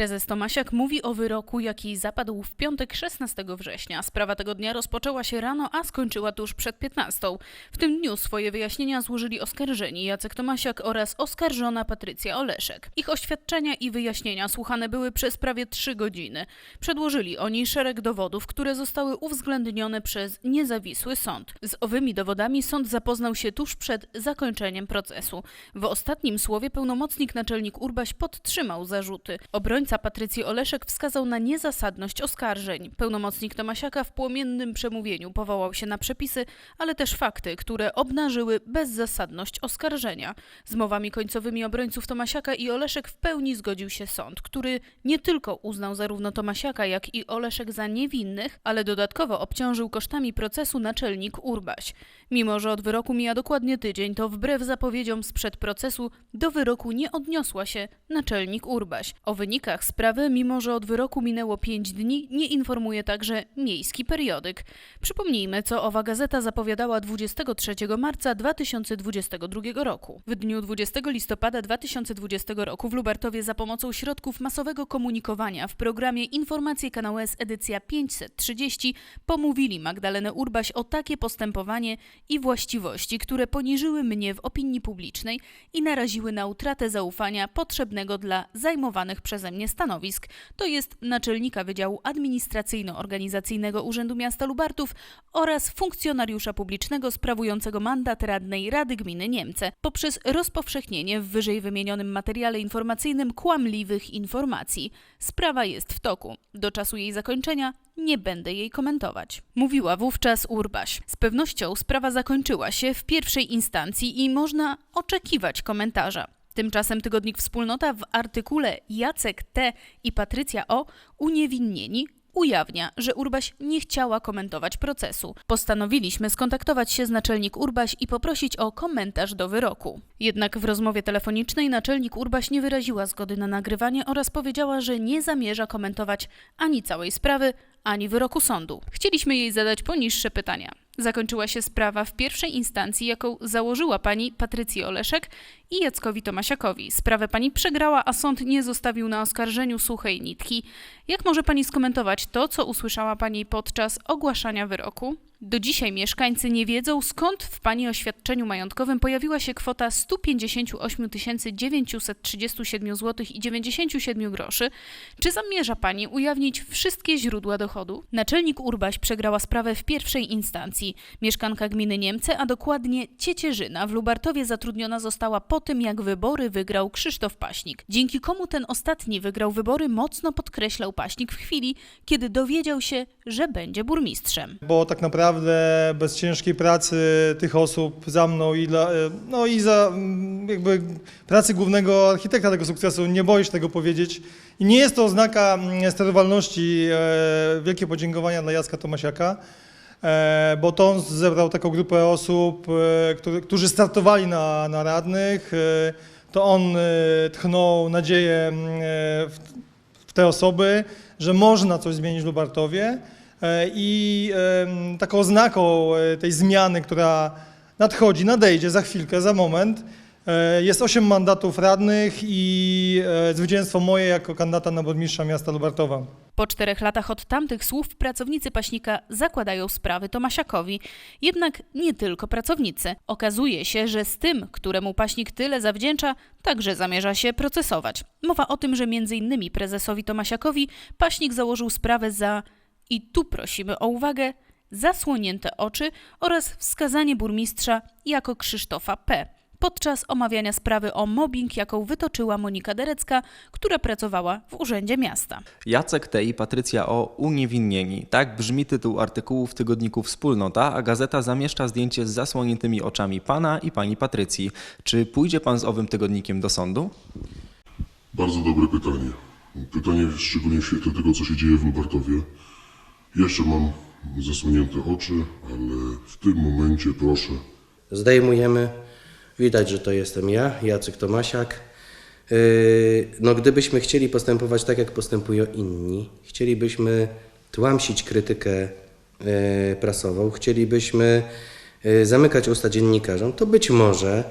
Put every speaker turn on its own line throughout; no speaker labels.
Prezes Tomasiak mówi o wyroku, jaki zapadł w piątek 16 września. Sprawa tego dnia rozpoczęła się rano, a skończyła tuż przed 15. W tym dniu swoje wyjaśnienia złożyli oskarżeni Jacek Tomasiak oraz oskarżona Patrycja Oleszek. Ich oświadczenia i wyjaśnienia słuchane były przez prawie trzy godziny. Przedłożyli oni szereg dowodów, które zostały uwzględnione przez niezawisły sąd. Z owymi dowodami sąd zapoznał się tuż przed zakończeniem procesu. W ostatnim słowie pełnomocnik naczelnik Urbaś podtrzymał zarzuty. Obrońca Patrycji Oleszek wskazał na niezasadność oskarżeń. Pełnomocnik Tomasiaka w płomiennym przemówieniu powołał się na przepisy, ale też fakty, które obnażyły bezzasadność oskarżenia. Z mowami końcowymi obrońców Tomasiaka i Oleszek w pełni zgodził się sąd, który nie tylko uznał zarówno Tomasiaka, jak i Oleszek za niewinnych, ale dodatkowo obciążył kosztami procesu naczelnik Urbaś. Mimo, że od wyroku mija dokładnie tydzień, to wbrew zapowiedziom sprzed procesu do wyroku nie odniosła się naczelnik Urbaś. O wynikach sprawy, mimo że od wyroku minęło 5 dni, nie informuje także miejski periodyk. Przypomnijmy, co owa gazeta zapowiadała 23 marca 2022 roku. W dniu 20 listopada 2020 roku w Lubartowie za pomocą środków masowego komunikowania w programie Informacje Kanał S edycja 530 pomówili Magdalenę Urbaś o takie postępowanie i właściwości, które poniżyły mnie w opinii publicznej i naraziły na utratę zaufania potrzebnego dla zajmowanych przeze mnie stanowisk, to jest naczelnika Wydziału Administracyjno-Organizacyjnego Urzędu Miasta Lubartów oraz funkcjonariusza publicznego sprawującego mandat radnej Rady Gminy Niemce poprzez rozpowszechnienie w wyżej wymienionym materiale informacyjnym kłamliwych informacji. Sprawa jest w toku. Do czasu jej zakończenia nie będę jej komentować. Mówiła wówczas Urbaś. Z pewnością sprawa zakończyła się w pierwszej instancji i można oczekiwać komentarza. Tymczasem tygodnik Wspólnota w artykule Jacek T. i Patrycja O. uniewinnieni ujawnia, że Urbaś nie chciała komentować procesu. Postanowiliśmy skontaktować się z naczelnik Urbaś i poprosić o komentarz do wyroku. Jednak w rozmowie telefonicznej naczelnik Urbaś nie wyraziła zgody na nagrywanie oraz powiedziała, że nie zamierza komentować ani całej sprawy, ani wyroku sądu. Chcieliśmy jej zadać poniższe pytania. Zakończyła się sprawa w pierwszej instancji, jaką założyła pani Patrycji Oleszek i Jackowi Tomasiakowi. Sprawę pani przegrała, a sąd nie zostawił na oskarżeniu suchej nitki. Jak może pani skomentować to, co usłyszała pani podczas ogłaszania wyroku? Do dzisiaj mieszkańcy nie wiedzą, skąd w pani oświadczeniu majątkowym pojawiła się kwota 158 937 zł i 97 groszy. Czy zamierza pani ujawnić wszystkie źródła dochodu? Naczelnik Urbaś przegrała sprawę w pierwszej instancji. Mieszkanka gminy Niemce, a dokładnie Ciecierzyna w Lubartowie zatrudniona została po tym, jak wybory wygrał Krzysztof Paśnik. Dzięki komu ten ostatni wygrał wybory, mocno podkreślał Paśnik w chwili, kiedy dowiedział się, że będzie burmistrzem.
Bo tak naprawdę bez ciężkiej pracy tych osób za mną i, dla, no i za mm, jakby pracy głównego architekta tego sukcesu, nie się tego powiedzieć. I nie jest to oznaka mm, sterowalności. E, wielkie podziękowania dla Jacka Tomasiaka, e, bo to on zebrał taką grupę osób, e, który, którzy startowali na, na radnych. E, to on e, tchnął nadzieję mm, e, w, w te osoby, że można coś zmienić w Lubartowie. E, I taką oznaką e, tej zmiany, która nadchodzi, nadejdzie za chwilkę, za moment, e, jest 8 mandatów radnych i e, zwycięstwo moje jako kandydata na burmistrza miasta Lubartowa.
Po czterech latach od tamtych słów pracownicy Paśnika zakładają sprawy Tomasiakowi. Jednak nie tylko pracownicy. Okazuje się, że z tym, któremu Paśnik tyle zawdzięcza, także zamierza się procesować. Mowa o tym, że m.in. prezesowi Tomasiakowi Paśnik założył sprawę za, i tu prosimy o uwagę, zasłonięte oczy oraz wskazanie burmistrza jako Krzysztofa P podczas omawiania sprawy o mobbing, jaką wytoczyła Monika Derecka, która pracowała w Urzędzie Miasta.
Jacek T. i Patrycja O. uniewinnieni. Tak brzmi tytuł artykułu w tygodniku Wspólnota, a gazeta zamieszcza zdjęcie z zasłoniętymi oczami pana i pani Patrycji. Czy pójdzie pan z owym tygodnikiem do sądu?
Bardzo dobre pytanie. Pytanie szczególnie w świetle tego, co się dzieje w Lubartowie. Jeszcze mam zasłonięte oczy, ale w tym momencie proszę.
Zdejmujemy. Widać, że to jestem ja, Jacek Tomasiak. Yy, No, gdybyśmy chcieli postępować tak, jak postępują inni, chcielibyśmy tłamsić krytykę yy, prasową, chcielibyśmy yy, zamykać usta dziennikarzom, to być może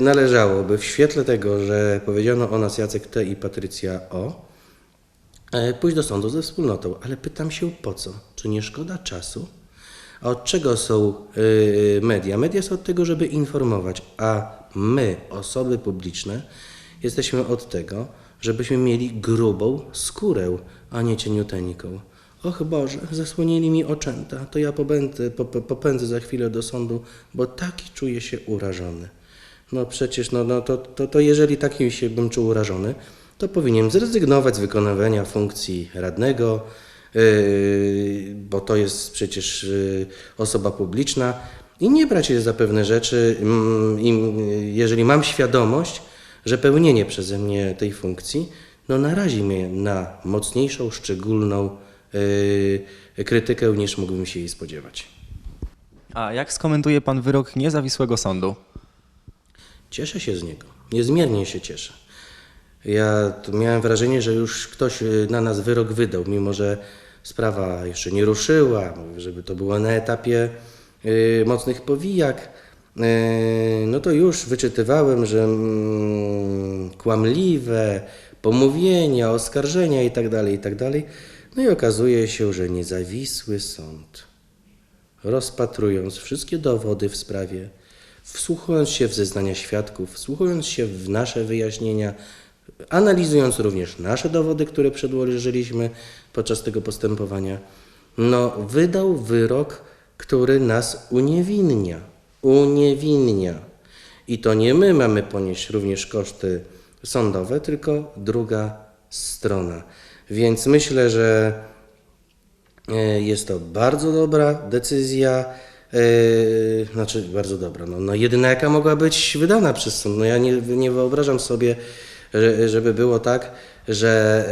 należałoby w świetle tego, że powiedziano o nas Jacek T. i Patrycja O, pójść do sądu ze wspólnotą. Ale pytam się po co? Czy nie szkoda czasu? A od czego są y, media? Media są od tego, żeby informować, a my, osoby publiczne, jesteśmy od tego, żebyśmy mieli grubą skórę, a nie cieniuteńką. Och Boże, zasłonili mi oczęta, to ja pobędę, po, po- popędzę za chwilę do sądu, bo taki czuję się urażony. No przecież, no, no to, to, to jeżeli taki się bym czuł urażony, to powinien zrezygnować z wykonywania funkcji radnego, bo to jest przecież yy, osoba publiczna i nie brać się za pewne rzeczy. mm, yy, jeżeli mam świadomość, że pełnienie przeze mnie tej funkcji no narazi mnie na mocniejszą, szczególną yy, krytykę niż mógłbym się jej spodziewać.
A jak skomentuje pan wyrok niezawisłego sądu?
Cieszę się z niego. Niezmiernie się cieszę. Ja miałem wrażenie, że już ktoś y, na nas wyrok wydał, mimo że sprawa jeszcze nie ruszyła, żeby to było na etapie y, mocnych powijak. Y, no to już wyczytywałem, że mm, kłamliwe pomówienia, oskarżenia itd., itd. No i okazuje się, że niezawisły sąd rozpatrując wszystkie dowody w sprawie, wsłuchując się w zeznania świadków, wsłuchując się w nasze wyjaśnienia, analizując również nasze dowody, które przedłożyliśmy podczas tego postępowania, no, wydał wyrok, który nas uniewinnia. Uniewinnia. I to nie my mamy ponieść również koszty sądowe, tylko druga strona. Więc myślę, że E, Jest to bardzo dobra decyzja, e, znaczy bardzo dobra, no, no jedyna jaka mogła być wydana przez sąd. No ja nie, nie wyobrażam sobie, żeby było tak, że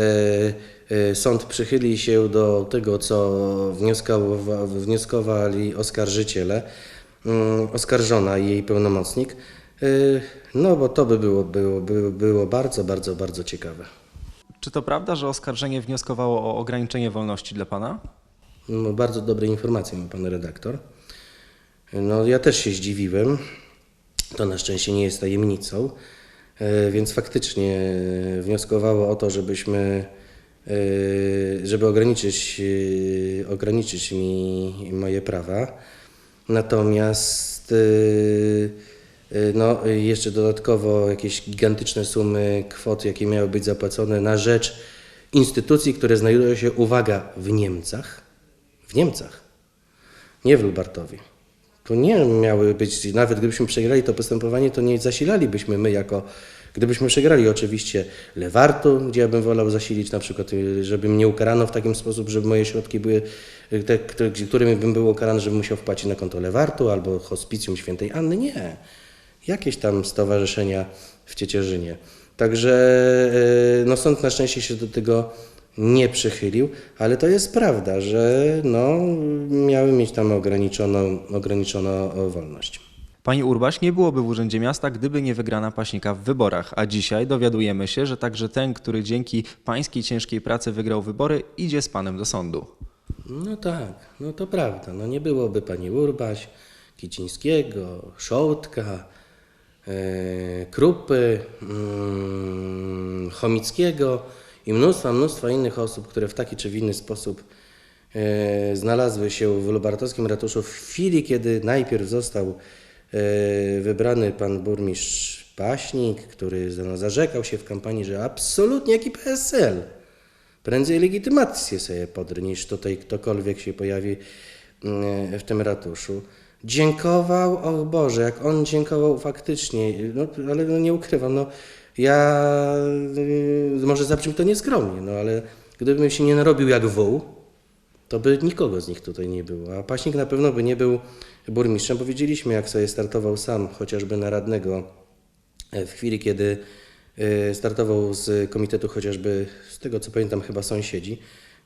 e, e, sąd przychyli się do tego, co wnioskowa, wnioskowali oskarżyciele, mm, oskarżona i jej pełnomocnik, e, no bo to by było, było, było, było bardzo, bardzo, bardzo ciekawe.
Czy to prawda, że oskarżenie wnioskowało o ograniczenie wolności dla pana?
No, bardzo dobre informacje ma pan redaktor. No, ja też się zdziwiłem. To na szczęście nie jest tajemnicą, więc faktycznie e, wnioskowało o to, żebyśmy, e, żeby ograniczyć, e, ograniczyć mi moje prawa. Natomiast e, e, no, jeszcze dodatkowo jakieś gigantyczne sumy kwot, jakie miały być zapłacone na rzecz instytucji, które znajdują się, uwaga, w Niemcach. W Niemcach, nie w Lubartowie. To nie miały być, nawet gdybyśmy przegrali to postępowanie, to nie zasilalibyśmy my jako, gdybyśmy przegrali oczywiście Lewartu, gdzie ja bym wolał zasilić na przykład, y, żeby mnie ukarano w takim sposób, żeby moje środki były, y, te, którymi bym był ukarany, żebym musiał wpłacić na konto Lewartu albo Hospicjum Świętej Anny. Nie. Jakieś tam stowarzyszenia w Ciecierzynie. Także y, no, sąd na szczęście się do tego nie przychylił, ale to jest prawda, że no, miały mieć tam ograniczoną, ograniczoną wolność.
Pani Urbaś nie byłoby w Urzędzie Miasta, gdyby nie wygrana Paśnika w wyborach, a dzisiaj dowiadujemy się, że także ten, który dzięki pańskiej ciężkiej pracy wygrał wybory, idzie z panem do sądu.
No tak, no to prawda. No nie byłoby pani Urbaś, Kicińskiego, Szołtka, e, Krupy, mm, Chomickiego i mnóstwa, mnóstwa innych osób, które w taki czy w inny sposób e, znalazły się w lubartowskim ratuszu w chwili, kiedy najpierw został e, wybrany pan burmistrz Paśnik, który zarzekał się w kampanii, że absolutnie jaki PSL. Prędzej legitymację sobie podry, niż tutaj ktokolwiek się pojawi mm, w tym ratuszu. Dziękował, och Boże, jak on dziękował faktycznie, no, ale no, nie ukrywam, no, ja y, może zabrzmi to nieskromnie, no ale gdybym się nie narobił jak wół, to by nikogo z nich tutaj nie było. A Paśnik na pewno by nie był burmistrzem, bo widzieliśmy, jak sobie startował sam, chociażby na radnego w chwili, kiedy e, startował z komitetu chociażby, z tego co pamiętam, chyba sąsiedzi,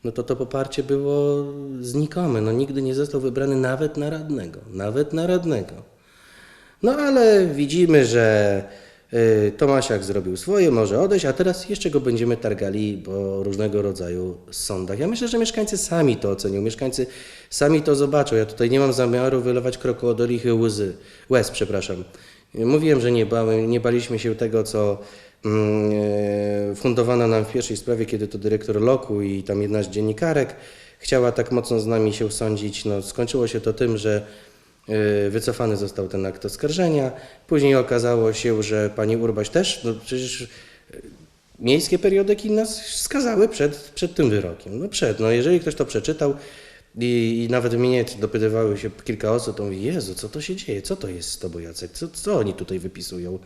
no to to poparcie było znikome. No nigdy nie został wybrany nawet na radnego. Nawet na radnego. No ale widzimy, że Tomasiak zrobił swoje, może odejść, a teraz jeszcze go będziemy targali po różnego rodzaju sądach. Ja myślę, że mieszkańcy sami to ocenią, mieszkańcy sami to zobaczą. Ja tutaj nie mam zamiaru wylewać krokodolichy łzy, łez, przepraszam. Mówiłem, że nie, nie baliśmy się tego, co mm, e, fundowana nam w pierwszej sprawie, kiedy to dyrektor Loku i tam jedna z dziennikarek chciała tak mocno z nami się sądzić. No, skończyło się to tym, że e, wycofany został ten akt oskarżenia. Później okazało się, że pani Urbaś też, no przecież e, miejskie periodyki nas skazały przed, przed tym wyrokiem. No przed, no jeżeli ktoś to przeczytał i, i nawet mnie dopytywały się kilka osób, to mówi, Jezu, co to się dzieje, co to jest z tobą Jacek, co, co oni tutaj wypisują?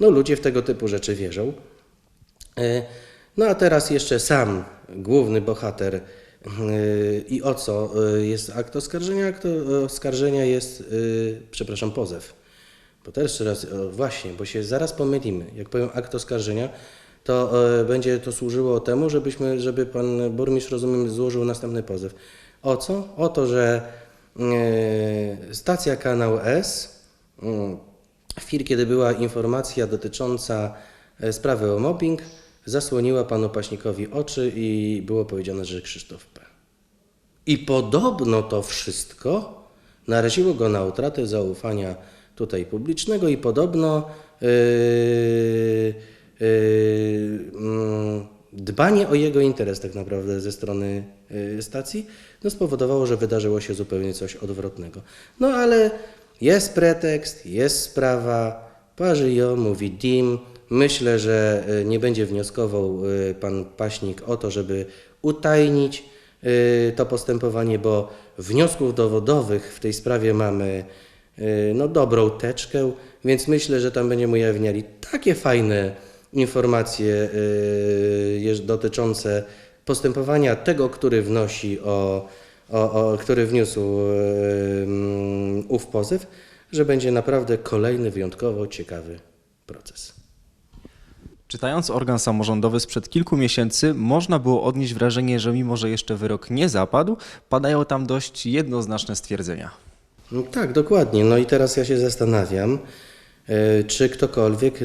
No ludzie w tego typu rzeczy wierzą. E, No a teraz jeszcze sam główny bohater i o co e, jest akt oskarżenia? Akt oskarżenia jest, e, przepraszam, pozew. Bo też jeszcze raz, właśnie, bo się zaraz pomylimy. Jak powiem akt oskarżenia, to e, będzie to służyło temu, żebyśmy, żeby pan burmistrz, rozumiem, złożył następny pozew. O co? O to, że stacja Kanał S, w chwili, kiedy była informacja dotycząca sprawy o mobbing, zasłoniła panu Paśnikowi oczy i było powiedziane, że Krzysztof P. I podobno to wszystko naraziło go na utratę zaufania tutaj publicznego i podobno yy, yy, mm, dbanie o jego interes tak naprawdę ze strony yy, stacji no spowodowało, że wydarzyło się zupełnie coś odwrotnego. No ale jest pretekst, jest sprawa, parzy ją, mówi DIM. Myślę, że y, nie będzie wnioskował y, pan Paśnik o to, żeby utajnić y, to postępowanie, bo wniosków dowodowych w tej sprawie mamy no, dobrą teczkę, więc myślę, że tam będziemy ujawniali takie fajne informacje dotyczące postępowania tego, który wnosi o, o, o który wniósł ów pozew, że będzie naprawdę kolejny wyjątkowo ciekawy proces.
Czytając organ samorządowy sprzed kilku miesięcy, można było odnieść wrażenie, że mimo, że jeszcze wyrok nie zapadł, padają tam dość jednoznaczne stwierdzenia.
No tak, dokładnie. No i teraz ja się zastanawiam, e, czy ktokolwiek,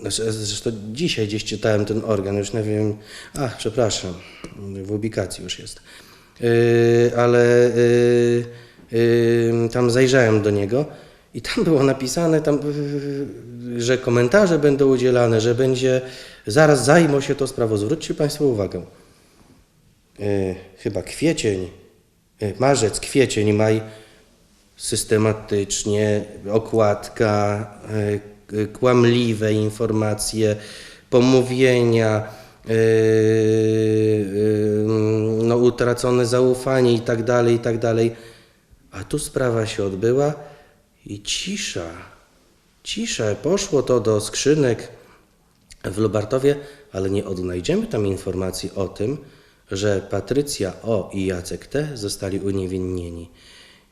znaczy, zresztą dzisiaj gdzieś czytałem ten organ, już nie wiem, ach, przepraszam, w ubikacji już jest, E, ale e, e, tam zajrzałem do niego i tam było napisane, tam, że komentarze będą udzielane, że będzie, zaraz zajmą się tą sprawą. Zwróćcie Państwo uwagę, e, chyba kwiecień, e, marzec, kwiecień, maj, systematycznie, okładka, e, kłamliwe informacje, pomówienia, no, utracone zaufanie i tak dalej, i tak dalej. A tu sprawa się odbyła i cisza, cisza. Poszło to do skrzynek w Lubartowie, ale nie odnajdziemy tam informacji o tym, że Patrycja O i Jacek T zostali uniewinnieni.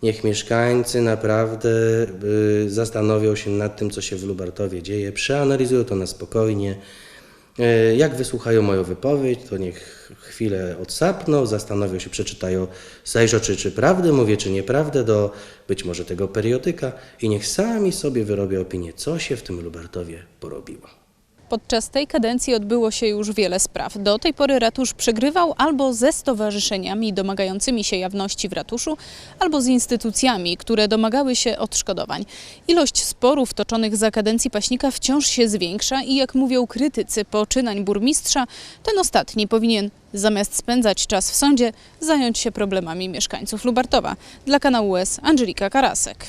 Niech mieszkańcy naprawdę y, zastanowią się nad tym, co się w Lubartowie dzieje, przeanalizują to na spokojnie. Y, Jak wysłuchają moją wypowiedź, to niech chwilę odsapną, zastanowią się, przeczytają, zajrzą, czy, czy prawdę mówię, czy nieprawdę, do być może tego periodyka i niech sami sobie wyrobią opinię, co się w tym Lubartowie porobiło.
Podczas tej kadencji odbyło się już wiele spraw. Do tej pory ratusz przegrywał albo ze stowarzyszeniami domagającymi się jawności w ratuszu, albo z instytucjami, które domagały się odszkodowań. Ilość sporów toczonych za kadencji Paśnika wciąż się zwiększa i jak mówią krytycy poczynań burmistrza, ten ostatni powinien zamiast spędzać czas w sądzie, zająć się problemami mieszkańców Lubartowa. Dla kanału S Angelika Karasek.